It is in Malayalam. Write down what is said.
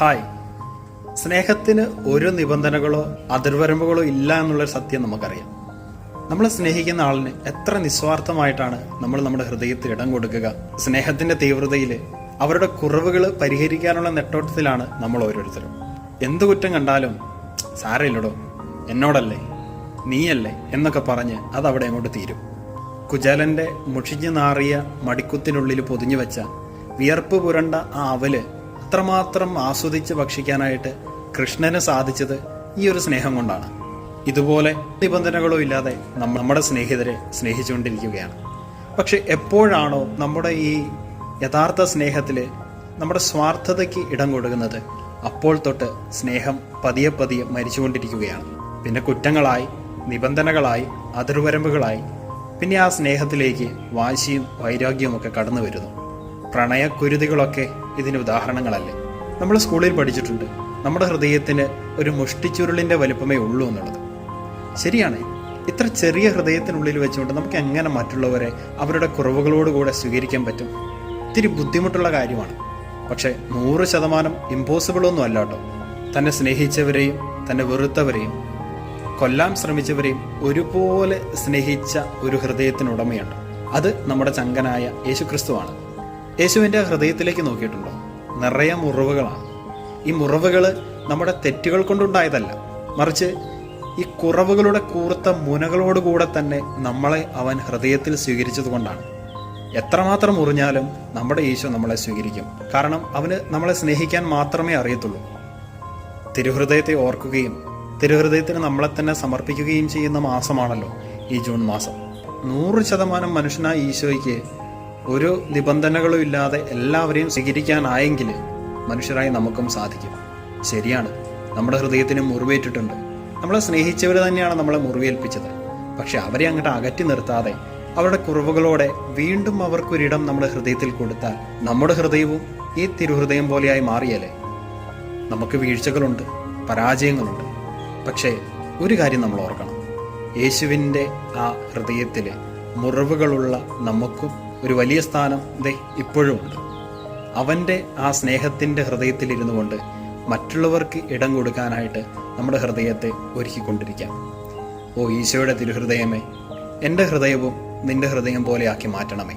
ഹായ്. സ്നേഹത്തിന് ഒരു നിബന്ധനകളോ അതിർവരമ്പുകളോ ഇല്ല എന്നുള്ള സത്യം നമുക്കറിയാം. നമ്മൾ സ്നേഹിക്കുന്ന ആളിന് എത്ര നിസ്വാർത്ഥമായിട്ടാണ് നമ്മൾ നമ്മുടെ ഹൃദയത്തിൽ ഇടം കൊടുക്കുക. സ്നേഹത്തിന്റെ തീവ്രതയിൽ അവരുടെ കുറവുകൾ പരിഹരിക്കാനുള്ള നെട്ടോട്ടത്തിലാണ് നമ്മൾ ഓരോരുത്തരും. എന്ത് കുറ്റം കണ്ടാലും സാരയില്ലടോ എന്നോടല്ലേ നീയല്ലേ എന്നൊക്കെ പറഞ്ഞ് അവിടെ അങ്ങോട്ട് തീരും. കുചാലന്റെ മുഷിഞ്ഞു നാറിയ മടിക്കുത്തിനുള്ളിൽ പൊതിഞ്ഞു വെച്ച വിയർപ്പ് പുരണ്ട ആ അവൽ അത്രമാത്രം ആസ്വദിച്ച് ഭക്ഷിക്കാനായിട്ട് കൃഷ്ണന് സാധിച്ചത് ഈ ഒരു സ്നേഹം കൊണ്ടാണ്. ഇതുപോലെ നിബന്ധനകളോ ഇല്ലാതെ നമ്മ നമ്മുടെ സ്നേഹിതരെ സ്നേഹിച്ചുകൊണ്ടിരിക്കുകയാണ്. പക്ഷെ എപ്പോഴാണോ നമ്മുടെ ഈ യഥാർത്ഥ സ്നേഹത്തിൽ നമ്മുടെ സ്വാർത്ഥതയ്ക്ക് ഇടം കൊടുക്കുന്നത് അപ്പോൾ തൊട്ട് സ്നേഹം പതിയെ പതിയെ മരിച്ചുകൊണ്ടിരിക്കുകയാണ്. പിന്നെ കുറ്റങ്ങളായി നിബന്ധനകളായി അതിർവരമ്പുകളായി പിന്നെ ആ സ്നേഹത്തിലേക്ക് വാശിയും വൈരാഗ്യവും ഒക്കെ കടന്നു വരുന്നു പ്രണയക്കുരുതികളൊക്കെ ഇതിന് ഉദാഹരണങ്ങളല്ലേ? നമ്മൾ സ്കൂളിൽ പഠിച്ചിട്ടുണ്ട്. നമ്മുടെ ഹൃദയത്തിന് ഒരു മുഷ്ടിച്ചുരുളിന്റെ വലുപ്പമേ ഉള്ളൂ എന്നുള്ളത്. ശരിയാണ്. ഇത്ര ചെറിയ ഹൃദയത്തിനുള്ളിൽ വെച്ചുകൊണ്ട് നമുക്ക് എങ്ങനെ മറ്റുള്ളവരെ അവരുടെ കുറവുകളോടുകൂടെ സ്വീകരിക്കാൻ പറ്റും? ഇത്തിരി ബുദ്ധിമുട്ടുള്ള കാര്യമാണ്. പക്ഷേ നൂറ് ശതമാനം ഇമ്പോസിബിളൊന്നും അല്ല കേട്ടോ. തന്നെ സ്നേഹിച്ചവരെയും തന്നെ വെറുത്തവരെയും കൊല്ലാൻ ശ്രമിച്ചവരെയും ഒരുപോലെ സ്നേഹിച്ച ഒരു ഹൃദയത്തിനുടമയുണ്ട്. അത് നമ്മുടെ ചങ്കനായ യേശുക്രിസ്തുവാണ്. യേശുവിന്റെ ഹൃദയത്തിലേക്ക് നോക്കിയിട്ടുണ്ടോ? നിറയെ മുറിവുകളാണ്. ഈ മുറിവുകൾ നമ്മുടെ തെറ്റുകൾ കൊണ്ടുണ്ടായതല്ല. മറിച്ച് ഈ കുറവുകളുടെ കൂർത്ത മുനകളോടുകൂടെ തന്നെ നമ്മളെ അവൻ ഹൃദയത്തിൽ സ്വീകരിച്ചതുകൊണ്ടാണ്. എത്രമാത്രം മുറിഞ്ഞാലും നമ്മുടെ ഈശോ നമ്മളെ സ്വീകരിക്കും. കാരണം അവന് നമ്മളെ സ്നേഹിക്കാൻ മാത്രമേ അറിയത്തുള്ളൂ. തിരുഹൃദയത്തെ ഓർക്കുകയും തിരുഹൃദയത്തിന് നമ്മളെ തന്നെ സമർപ്പിക്കുകയും ചെയ്യുന്ന മാസമാണല്ലോ ഈ ജൂൺ മാസം. നൂറ് ശതമാനം മനുഷ്യനായ ഈശോയ്ക്ക് ഒരു നിബന്ധനകളും ഇല്ലാതെ എല്ലാവരെയും സ്വീകരിക്കാനായെങ്കിൽ മനുഷ്യരായി നമുക്കും സാധിക്കും. ശരിയാണ്. നമ്മുടെ ഹൃദയത്തിന് മുറിവേറ്റിട്ടുണ്ട്. നമ്മളെ സ്നേഹിച്ചവർ തന്നെയാണ് നമ്മളെ മുറിവേൽപ്പിച്ചത്. പക്ഷെ അവരെ അങ്ങോട്ട് അകറ്റി നിർത്താതെ അവരുടെ കുറവുകളോടെ വീണ്ടും അവർക്കൊരിടം നമ്മുടെ ഹൃദയത്തിൽ കൊടുത്താൽ നമ്മുടെ ഹൃദയവും ഈ തിരുഹൃദയം പോലെയായി മാറിയല്ലേ നമുക്ക് വീഴ്ചകളുണ്ട് പരാജയങ്ങളുണ്ട്. പക്ഷേ ഒരു കാര്യം നമ്മൾ ഓർക്കണം. യേശുവിന്റെ ആ ഹൃദയത്തിലെ മുറിവുകളുള്ള നമുക്കും ഒരു വലിയ സ്ഥാനം ദേ ഇപ്പോഴും ഉണ്ട്. അവന്റെ ആ സ്നേഹത്തിന്റെ ഹൃദയത്തിലിരുന്നു കൊണ്ട് മറ്റുള്ളവർക്ക് ഇടം കൊടുക്കാനായിട്ട് നമ്മുടെ ഹൃദയത്തെ ഒരുക്കിക്കൊണ്ടിരിക്കാം. ഓ ഈശോയുടെ തിരുഹൃദയമേ എന്റെ ഹൃദയവും നിന്റെ ഹൃദയം പോലെയാക്കി മാറ്റണമേ.